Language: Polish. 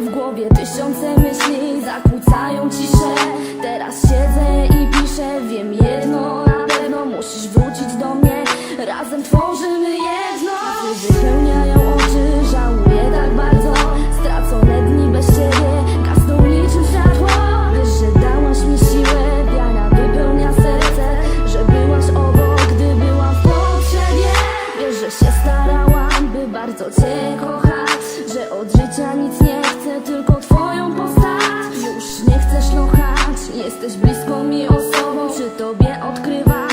W głowie tysiące myśli zakłócają ciszę Teraz siedzę i piszę Wiem jedno na pewno Musisz wrócić do mnie. Razem tworzymy jedno. Wypełniają oczy, żałuję tak bardzo. Stracone dni bez ciebie Gasną niczym światło. Wiesz, że dałaś mi siłę Wiara wypełnia serce. Że byłaś obok, gdy byłam w potrzebie. Wiesz, że się starałam, by bardzo cię kochać że od życia nic nie chcę, tylko twoją postać. Już nie chcesz lochać, jesteś bliską mi osobą. Przy tobie odkrywam